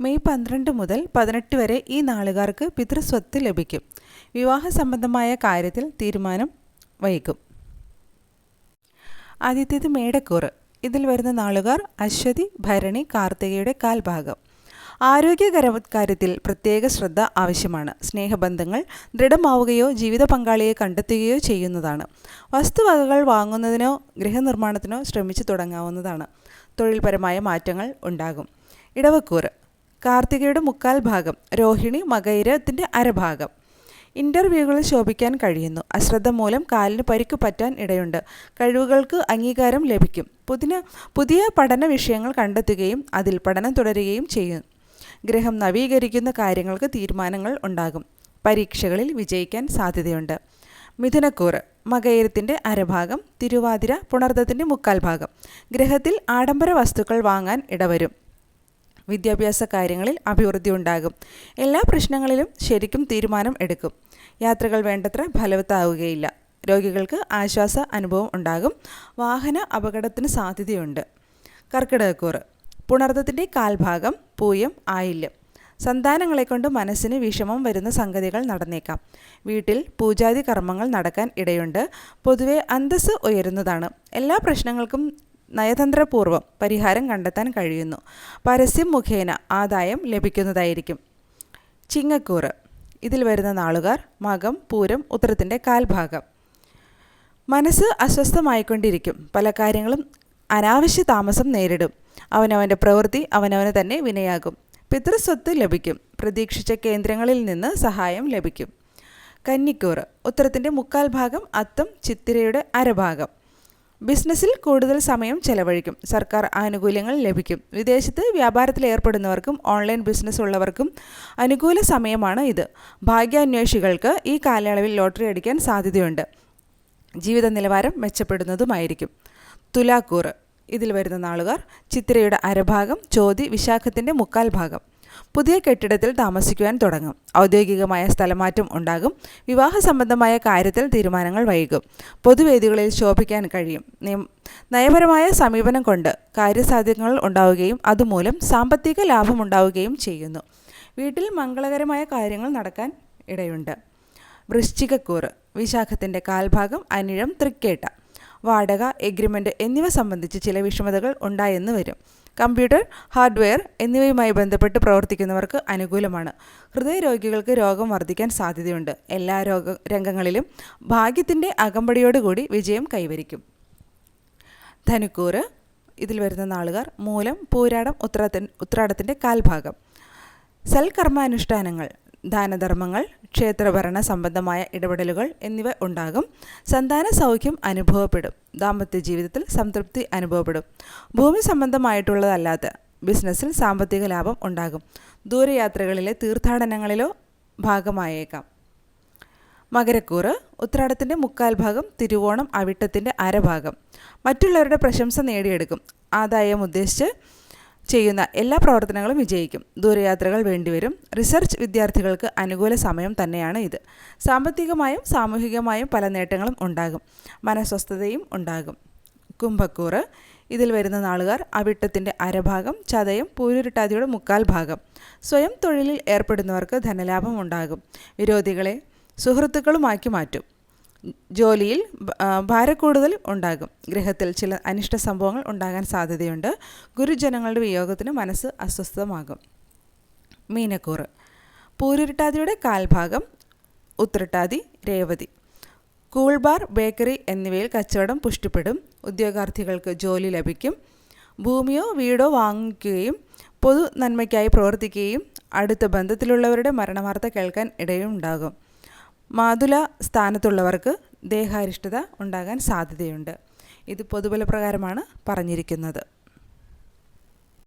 May പന്ത്രണ്ട് മുതൽ പതിനെട്ട് വരെ ഈ നാളുകാർക്ക് പിതൃസ്വത്ത് ലഭിക്കും. വിവാഹ സംബന്ധമായ കാര്യത്തിൽ തീരുമാനം വൈകും. ആദ്യത്തേത് മേടക്കൂറ്. ഇതിൽ വരുന്ന നാളുകാർ അശ്വതി ഭരണി കാർത്തികയുടെ കാൽഭാഗം. ആരോഗ്യകര കാര്യത്തിൽ പ്രത്യേക ശ്രദ്ധ ആവശ്യമാണ്. സ്നേഹബന്ധങ്ങൾ ദൃഢമാവുകയോ ജീവിത പങ്കാളിയെ കണ്ടെത്തുകയോ ചെയ്യുന്നതാണ്. വസ്തുവകകൾ വാങ്ങുന്നതിനോ ഗൃഹനിർമ്മാണത്തിനോ ശ്രമിച്ചു തുടങ്ങാവുന്നതാണ്. തൊഴിൽപരമായ മാറ്റങ്ങൾ ഉണ്ടാകും. ഇടവക്കൂറ്. കാർത്തികയുടെ മുക്കാൽ ഭാഗം രോഹിണി മകൈരത്തിന്റെ അരഭാഗം. ഇന്റർവ്യൂകളിൽ ശോഭിക്കാൻ കഴിയുന്നു. അശ്രദ്ധ മൂലം കാലിന് പരിക്ക് പറ്റാൻ ഇടയുണ്ട്. കഴിവുകൾക്ക് അംഗീകാരം ലഭിക്കും. പുതിയ പുതിയ പഠന വിഷയങ്ങൾ കണ്ടെത്തുകയും അതിൽ പഠനം തുടരുകയും ചെയ്യും. ഗ്രഹം നവീകരിക്കുന്ന കാര്യങ്ങൾക്ക് തീരുമാനങ്ങൾ ഉണ്ടാകും. പരീക്ഷകളിൽ വിജയിക്കാൻ സാധ്യതയുണ്ട്. മിഥുനക്കൂറ് മകയിരത്തിന്റെ അരഭാഗം തിരുവാതിര പുണർദത്തിന്റെ മുക്കാൽ ഭാഗം. ഗ്രഹത്തിൽ ആഡംബര വസ്തുക്കൾ വാങ്ങാൻ ഇടവരും. വിദ്യാഭ്യാസ കാര്യങ്ങളിൽ അഭിവൃദ്ധി ഉണ്ടാകും. എല്ലാ പ്രശ്നങ്ങളിലും ശരിക്കും തീരുമാനം എടുക്കും. യാത്രകൾ വേണ്ടത്ര ഫലവത്താവുകയില്ല. രോഗികൾക്ക് ആശ്വാസ അനുഭവം ഉണ്ടാകും. വാഹന അപകടത്തിന് സാധ്യതയുണ്ട്. കർക്കിടകക്കൂറ് പുണർത്തത്തിന്റെ കാൽഭാഗം പൂയം ആയില്യം. സന്താനങ്ങളെ കൊണ്ട് മനസ്സിന് വിഷമം വരുന്ന സംഗതികൾ നടന്നേക്കാം. വീട്ടിൽ പൂജാതി കർമ്മങ്ങൾ നടക്കാൻ ഇടയുണ്ട്. പൊതുവെ അന്തസ്സ് ഉയരുന്നതാണ്. എല്ലാ പ്രശ്നങ്ങൾക്കും നയതന്ത്രപൂർവം പരിഹാരം കണ്ടെത്താൻ കഴിയുന്നു. പരസ്യം മുഖേന ആദായം ലഭിക്കുന്നതായിരിക്കും. ചിങ്ങക്കൂറ്. ഇതിൽ വരുന്ന നാളുകാർ മകം പൂരം ഉത്തരത്തിന്റെ കാൽഭാഗം. മനസ്സ് അസ്വസ്ഥമായിക്കൊണ്ടിരിക്കും. പല കാര്യങ്ങളും അനാവശ്യ താമസം നേരിടും. അവനവന്റെ പ്രവൃത്തി അവനവന് തന്നെ വിനയാകും. പിതൃസ്വത്ത് ലഭിക്കും. പ്രതീക്ഷിച്ച കേന്ദ്രങ്ങളിൽ നിന്ന് സഹായം ലഭിക്കും. കന്നിക്കൂറ്. ഉത്തരത്തിന്റെ മുക്കാൽ ഭാഗം അത്തം ചിത്തിരയുടെ അരഭാഗം. ബിസിനസ്സിൽ കൂടുതൽ സമയം ചെലവഴിക്കും. സർക്കാർ ആനുകൂല്യങ്ങൾ ലഭിക്കും. വിദേശത്ത് വ്യാപാരത്തിൽ ഏർപ്പെടുന്നവർക്കും ഓൺലൈൻ ബിസിനസ് ഉള്ളവർക്കും അനുകൂല സമയമാണ് ഇത്. ഭാഗ്യാന്വേഷികൾക്ക് ഈ കാലയളവിൽ ലോട്ടറി അടിക്കാൻ സാധ്യതയുണ്ട്. ജീവിത നിലവാരം മെച്ചപ്പെടുന്നതുമായിരിക്കും. തുലാക്കൂറ്. ഇതിൽ വരുന്ന നാളുകാർ ചിത്രയുടെ അരഭാഗം ചോതി വിശാഖത്തിന്റെ മുക്കാൽ ഭാഗം. പുതിയ കെട്ടിടത്തിൽ താമസിക്കുവാൻ തുടങ്ങും. ഔദ്യോഗികമായ സ്ഥലമാറ്റം ഉണ്ടാകും. വിവാഹ സംബന്ധമായ കാര്യത്തിൽ തീരുമാനങ്ങൾ വൈകും. പൊതുവേദികളിൽ ശോഭിക്കാൻ കഴിയും. നയപരമായ സമീപനം കൊണ്ട് കാര്യസാധ്യങ്ങൾ ഉണ്ടാവുകയും അതുമൂലം സാമ്പത്തിക ലാഭമുണ്ടാവുകയും ചെയ്യുന്നു. വീട്ടിൽ മംഗളകരമായ കാര്യങ്ങൾ നടക്കാൻ ഇടയുണ്ട്. വൃശ്ചികക്കൂറ് വിശാഖത്തിന്റെ കാൽഭാഗം അനിഴം തൃക്കേട്ട. വാടക എഗ്രിമെന്റ് എന്നിവ സംബന്ധിച്ച് ചില വിഷമതകൾ ഉണ്ടായെന്ന് വരും. കമ്പ്യൂട്ടർ ഹാർഡ്വെയർ എന്നിവയുമായി ബന്ധപ്പെട്ട് പ്രവർത്തിക്കുന്നവർക്ക് അനുകൂലമാണ്. ഹൃദയരോഗികൾക്ക് രോഗം വർദ്ധിക്കാൻ സാധ്യതയുണ്ട്. എല്ലാ രോഗ രംഗങ്ങളിലും ഭാഗ്യത്തിന്റെ അകമ്പടിയോടുകൂടി വിജയം കൈവരിക്കും. ധനുക്കൂറ് ഇതിൽ വരുന്ന നാളുകാർ മൂലം പൂരാടം ഉത്രാടത്തിൻ ഉത്രാടത്തിന്റെ കാൽഭാഗം. സൽക്കർമാനുഷ്ഠാനങ്ങൾ ദാനധർമ്മങ്ങൾ ക്ഷേത്രഭരണ സംബന്ധമായ ഇടപെടലുകൾ എന്നിവ ഉണ്ടാകും. സന്താന സൗഖ്യം അനുഭവപ്പെടും. ദാമ്പത്യ ജീവിതത്തിൽ സംതൃപ്തി അനുഭവപ്പെടും. ഭൂമി സംബന്ധമായിട്ടുള്ളതല്ലാത്ത ബിസിനസ്സിൽ സാമ്പത്തിക ലാഭം ഉണ്ടാകും. ദൂരയാത്രകളിലെ തീർത്ഥാടനങ്ങളിലോ ഭാഗമായേക്കാം. മകരക്കൂറ് ഉത്രാടത്തിന്റെ മുക്കാൽ ഭാഗം തിരുവോണം അവിട്ടത്തിന്റെ അരഭാഗം. മറ്റുള്ളവരുടെ പ്രശംസ നേടിയെടുക്കും. ആദായം ഉദ്ദേശിച്ച് ചെയ്യുന്ന എല്ലാ പ്രവർത്തനങ്ങളും വിജയിക്കും. ദൂരയാത്രകൾ വേണ്ടിവരും. റിസർച്ച് വിദ്യാർത്ഥികൾക്ക് അനുകൂല സമയം തന്നെയാണ് ഇത്. സാമ്പത്തികമായും സാമൂഹികമായും പല നേട്ടങ്ങളും ഉണ്ടാകും. മനസ്വസ്ഥതയും ഉണ്ടാകും. കുംഭക്കൂറ്. ഇതിൽ വരുന്ന നാളുകാർ അവിട്ടത്തിന്റെ അരഭാഗം ചതയും പൂരുരുട്ടാതിയുടെ മുക്കാൽ ഭാഗം. സ്വയം തൊഴിലിൽ ഏർപ്പെടുന്നവർക്ക് ധനലാഭം ഉണ്ടാകും. വിരോധികളെ സുഹൃത്തുക്കളുമാക്കി മാറ്റും. ജോലിയിൽ ഭാരക്കൂടുതൽ ഉണ്ടാകും. ഗ്രഹത്തിൽ ചില അനിഷ്ട സംഭവങ്ങൾ ഉണ്ടാകാൻ സാധ്യതയുണ്ട്. ഗുരുജനങ്ങളുടെ വിയോഗത്തിന് മനസ്സ് അസ്വസ്ഥമാകും. മീനക്കൂറ്. പൂരുരുട്ടാതിയുടെ കാൽഭാഗം ഉത്രട്ടാതി രേവതി. കൂൾബാർ ബേക്കറി എന്നിവയിൽ കച്ചവടം പുഷ്ടിപ്പെടും. ഉദ്യോഗാർത്ഥികൾക്ക് ജോലി ലഭിക്കും. ഭൂമിയോ വീടോ വാങ്ങിക്കുകയും പൊതു നന്മയ്ക്കായി പ്രവർത്തിക്കുകയും അടുത്ത ബന്ധത്തിലുള്ളവരുടെ മരണവാർത്ത കേൾക്കാൻ ഇടയുണ്ടാകും. മാതുല സ്ഥാനത്തുള്ളവർക്ക് ദേഹാരിഷ്ടത ഉണ്ടാകാൻ സാധ്യതയുണ്ട്. ഇത് പൊതുബലപ്രകാരമാണ് പറഞ്ഞിരിക്കുന്നത്.